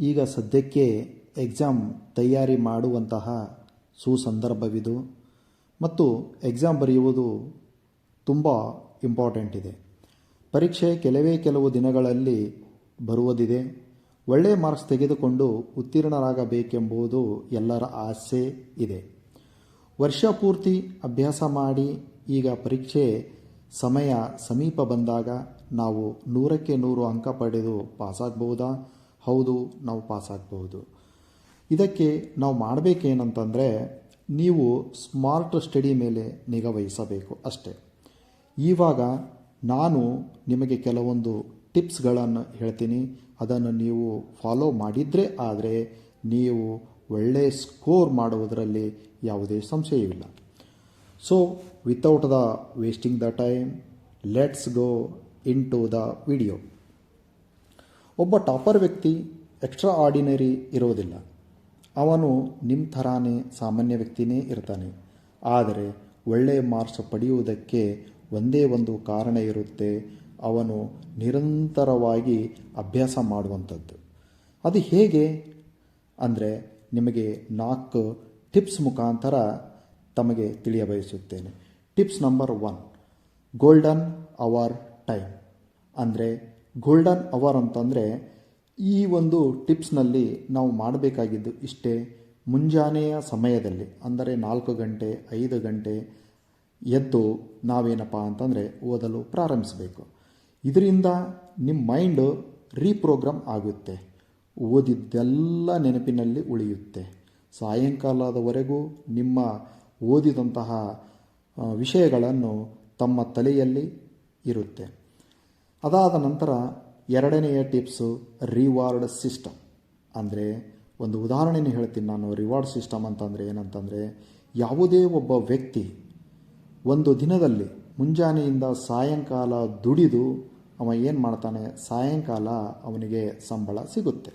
ಈಗ ಸದ್ಯಕ್ಕೆ ಎಕ್ಸಾಮ್ ತಯಾರಿ ಮಾಡುವಂತಹ ಸುಸಂದರ್ಭವಿದು ಮತ್ತು ಎಕ್ಸಾಮ್ ಬರೆಯುವುದು ತುಂಬ ಇಂಪಾರ್ಟೆಂಟ್ ಇದೆ. ಪರೀಕ್ಷೆ ಕೆಲವೇ ಕೆಲವು ದಿನಗಳಲ್ಲಿ ಬರುವುದಿದೆ. ಒಳ್ಳೆಯ ಮಾರ್ಕ್ಸ್ ತೆಗೆದುಕೊಂಡು ಉತ್ತೀರ್ಣರಾಗಬೇಕೆಂಬುದು ಎಲ್ಲರ ಆಸೆ ಇದೆ. ವರ್ಷ ಪೂರ್ತಿ ಅಭ್ಯಾಸ ಮಾಡಿ ಈಗ ಪರೀಕ್ಷೆ ಸಮಯ ಸಮೀಪ ಬಂದಾಗ ನಾವು ನೂರಕ್ಕೆ ನೂರು ಅಂಕ ಪಡೆದು ಪಾಸಾಗಬಹುದಾ? ಹೌದು, ನಾವು ಪಾಸಾಗಬಹುದು. ಇದಕ್ಕೆ ನಾವು ಮಾಡಬೇಕೇನಂತಂದರೆ, ನೀವು ಸ್ಮಾರ್ಟ್ ಸ್ಟಡಿ ಮೇಲೆ ನಿಗಾ ವಹಿಸಬೇಕು ಅಷ್ಟೇ. ಇವಾಗ ನಾನು ನಿಮಗೆ ಕೆಲವೊಂದು ಟಿಪ್ಸ್ಗಳನ್ನು ಹೇಳ್ತೀನಿ. ಅದನ್ನು ನೀವು ಫಾಲೋ ಮಾಡಿದರೆ ಆದರೆ ನೀವು ಒಳ್ಳೆಯ ಸ್ಕೋರ್ ಮಾಡುವುದರಲ್ಲಿ ಯಾವುದೇ ಸಂಶಯವಿಲ್ಲ. So without the wasting the time let's go into the video ಒಬ್ಬ ಟಾಪರ್ ವ್ಯಕ್ತಿ ಎಕ್ಸ್ಟ್ರಾ ಆರ್ಡಿನರಿ ಇರೋದಿಲ್ಲ ಅವನು ನಿಮ್ಮ ಥರಾನೇ ಸಾಮಾನ್ಯ ವ್ಯಕ್ತಿನೇ ಇರ್ತಾನೆ. ಆದರೆ ಒಳ್ಳೆಯ ಮಾರ್ಕ್ಸ್ ಪಡೆಯುವುದಕ್ಕೆ ಒಂದೇ ಒಂದು ಕಾರಣ ಇರುತ್ತೆ, ಅವನು ನಿರಂತರವಾಗಿ ಅಭ್ಯಾಸ ಮಾಡುವಂಥದ್ದು. ಅದು ಹೇಗೆ? ಅಂದರೆ ನಿಮಗೆ ನಾಲ್ಕು ಟಿಪ್ಸ್ ಮುಖಾಂತರ ತಮಗೆ ತಿಳಿಯಬಯಸುತ್ತೇನೆ. Tips number one golden hour time ಅಂದರೆ ಗೋಲ್ಡನ್ ಅವರ್ ಅಂತಂದರೆ ಈ ಒಂದು ಟಿಪ್ಸ್ನಲ್ಲಿ ನಾವು ಮಾಡಬೇಕಾಗಿದ್ದು ಇಷ್ಟೇ ಮುಂಜಾನೆಯ ಸಮಯದಲ್ಲಿ, ಅಂದರೆ ನಾಲ್ಕು ಗಂಟೆ, ಐದು ಗಂಟೆ ಎದ್ದು ನಾವೇನಪ್ಪ ಅಂತಂದರೆ ಓದಲು ಪ್ರಾರಂಭಿಸಬೇಕು. ಇದರಿಂದ ನಿಮ್ಮ ಮೈಂಡು ರೀಪ್ರೋಗ್ರಾಮ್ ಆಗುತ್ತೆ, ಓದಿದ್ದೆಲ್ಲ ನೆನಪಿನಲ್ಲಿ ಉಳಿಯುತ್ತೆ. ಸಾಯಂಕಾಲದವರೆಗೂ ನಿಮ್ಮ ಓದಿದಂತಹ ವಿಷಯಗಳನ್ನು ತಮ್ಮ ತಲೆಯಲ್ಲಿ ಇರುತ್ತೆ. ಅದಾದ ನಂತರ ಎರಡನೆಯ ಟಿಪ್ಸು ರಿವಾರ್ಡ್ ಸಿಸ್ಟಮ್ ಅಂದರೆ ಒಂದು ಉದಾಹರಣೆನೇ ಹೇಳ್ತೀನಿ ನಾನು ರಿವಾರ್ಡ್ ಸಿಸ್ಟಮ್ ಅಂತಂದರೆ ಏನಂತಂದರೆ ಯಾವುದೇ ಒಬ್ಬ ವ್ಯಕ್ತಿ ಒಂದು ದಿನದಲ್ಲಿ ಮುಂಜಾನೆಯಿಂದ ಸಾಯಂಕಾಲ ದುಡಿದು ಅವ ಏನು ಮಾಡ್ತಾನೆ? ಸಾಯಂಕಾಲ ಅವನಿಗೆ ಸಂಬಳ ಸಿಗುತ್ತೆ.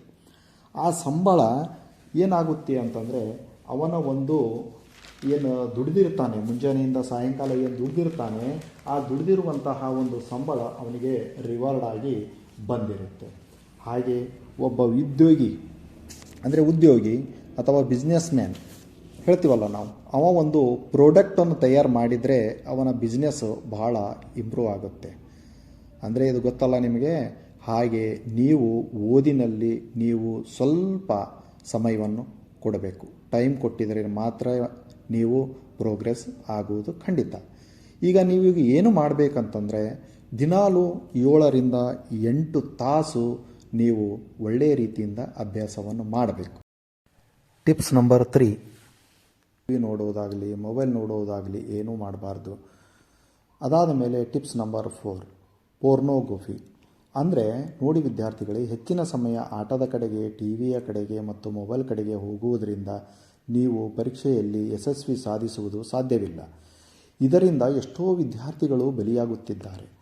ಆ ಸಂಬಳ ಏನಾಗುತ್ತೆ ಅಂತಂದರೆ ಅವನ ಒಂದು ಏನು ದುಡಿದಿರ್ತಾನೆ ಮುಂಜಾನೆಯಿಂದ ಸಾಯಂಕಾಲ ಏನು ದುಡಿದಿರ್ತಾನೆ ಆ ದುಡಿದಿರುವಂತಹ ಒಂದು ಸಂಬಳ ಅವನಿಗೆ ರಿವಾರ್ಡ್ ಆಗಿ ಬಂದಿರುತ್ತೆ. ಹಾಗೆ ಒಬ್ಬ ಉದ್ಯೋಗಿ, ಅಂದರೆ ಉದ್ಯೋಗಿ ಅಥವಾ ಬಿಸ್ನೆಸ್ ಮ್ಯಾನ್ ಹೇಳ್ತೀವಲ್ಲ ನಾವು, ಅವ ಒಂದು ಪ್ರಾಡಕ್ಟನ್ನು ತಯಾರು ಮಾಡಿದರೆ ಅವನ ಬಿಸ್ನೆಸ್ ಬಹಳ ಇಂಪ್ರೂವ್ ಆಗುತ್ತೆ. ಅಂದರೆ ಇದು ಗೊತ್ತಲ್ಲ ನಿಮಗೆ? ಹಾಗೆ ನೀವು ಓದಿನಲ್ಲಿ ನೀವು ಸ್ವಲ್ಪ ಸಮಯವನ್ನು ಕೊಡಬೇಕು. ಟೈಮ್ ಕೊಟ್ಟಿದರೆ ಮಾತ್ರ ನೀವು ಪ್ರೋಗ್ರೆಸ್ ಆಗುವುದು ಖಂಡಿತ. ಈಗ ನೀವು ಈಗ ಏನು ಮಾಡಬೇಕಂತಂದರೆ, ದಿನಾಲು ಏಳರಿಂದ ಎಂಟು ತಾಸು ನೀವು ಒಳ್ಳೆಯ ರೀತಿಯಿಂದ ಅಭ್ಯಾಸವನ್ನು ಮಾಡಬೇಕು. Tips number three. T V ನೋಡೋದಾಗಲಿ, mobile ನೋಡೋದಾಗಲಿ ಏನೂ ಮಾಡಬಾರ್ದು. ಅದಾದ ಮೇಲೆ ಟಿಪ್ಸ್ ನಂಬರ್ ಫೋರ್. ಪೋರ್ನೋಗೋಫಿ ಅಂದರೆ ನೋಡಿ ವಿದ್ಯಾರ್ಥಿಗಳೇ, ಹೆಚ್ಚಿನ ಸಮಯ ಆಟದ ಕಡೆಗೆ ಟಿ ವಿಯ ಕಡೆಗೆ ಮತ್ತು ಮೊಬೈಲ್ ಕಡೆಗೆ ಹೋಗುವುದರಿಂದ ನೀವು ಪರೀಕ್ಷೆಯಲ್ಲಿ ಯಶಸ್ವಿ ಸಾಧಿಸುವುದು ಸಾಧ್ಯವಿಲ್ಲ. ಇದರಿಂದ ಎಷ್ಟೋ ವಿದ್ಯಾರ್ಥಿಗಳು ಬಲಿಯಾಗುತ್ತಿದ್ದಾರೆ.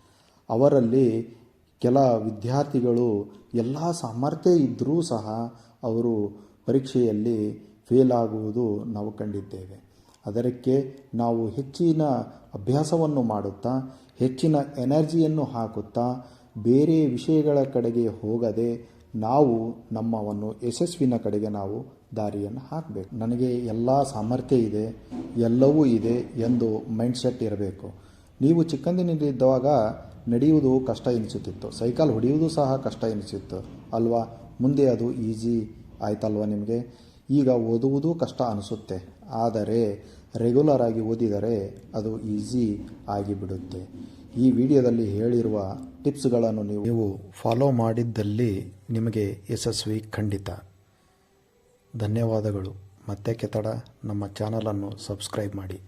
ಅವರಲ್ಲಿ ಕೆಲ ವಿದ್ಯಾರ್ಥಿಗಳು ಎಲ್ಲ ಸಾಮರ್ಥ್ಯ ಇದ್ದರೂ ಸಹ ಅವರು ಪರೀಕ್ಷೆಯಲ್ಲಿ ಫೇಲ್ ಆಗುವುದು ನಾವು ಕಂಡಿದ್ದೇವೆ. ಅದಕ್ಕೆ ನಾವು ಹೆಚ್ಚಿನ ಅಭ್ಯಾಸವನ್ನು ಮಾಡುತ್ತಾ, ಹೆಚ್ಚಿನ ಎನರ್ಜಿಯನ್ನು ಹಾಕುತ್ತಾ, ಬೇರೆ ವಿಷಯಗಳ ಕಡೆಗೆ ಹೋಗದೆ ನಾವು ನಮ್ಮವನ್ನು ಯಶಸ್ವಿನ ಕಡೆಗೆ ನಾವು ದಾರಿಯನ್ನು ಹಾಕಬೇಕು. ನನಗೆ ಎಲ್ಲ ಸಾಮರ್ಥ್ಯ ಇದೆ, ಎಲ್ಲವೂ ಇದೆ ಎಂದು ಮೈಂಡ್ಸೆಟ್ ಇರಬೇಕು. ನೀವು ಚಿಕ್ಕಂದಿನಲ್ಲಿದ್ದಾಗ ನಡೆಯುವುದು ಕಷ್ಟ ಎನಿಸುತ್ತಿತ್ತು. ಸೈಕಲ್ ಹೊಡೆಯುವುದು ಸಹ ಕಷ್ಟ ಎನಿಸಿತ್ತು. ಅಲ್ವಾ? ಮುಂದೆ ಅದು ಈಸಿ ಆಯ್ತಲ್ವ ನಿಮಗೆ? ಈಗ ಓದುವುದು ಕಷ್ಟ ಅನಿಸುತ್ತೆ. ಆದರೆ ರೆಗ್ಯುಲರ್ ಆಗಿ ಓದಿದರೆ ಅದು ಈಸಿ ಆಗಿಬಿಡುತ್ತೆ. ಈ ವಿಡಿಯೋದಲ್ಲಿ ಹೇಳಿರುವ ಟಿಪ್ಸ್ಗಳನ್ನು ನೀವು ನೀವು ಫಾಲೋ ಮಾಡಿದ್ದಲ್ಲಿ ನಿಮಗೆ ಯಶಸ್ವಿ ಖಂಡಿತ. ಧನ್ಯವಾದಗಳು. ಮತ್ತೆ ಕೆತ್ತಡ, ನಮ್ಮ ಚಾನಲನ್ನು ಸಬ್ಸ್ಕ್ರೈಬ್ ಮಾಡಿ.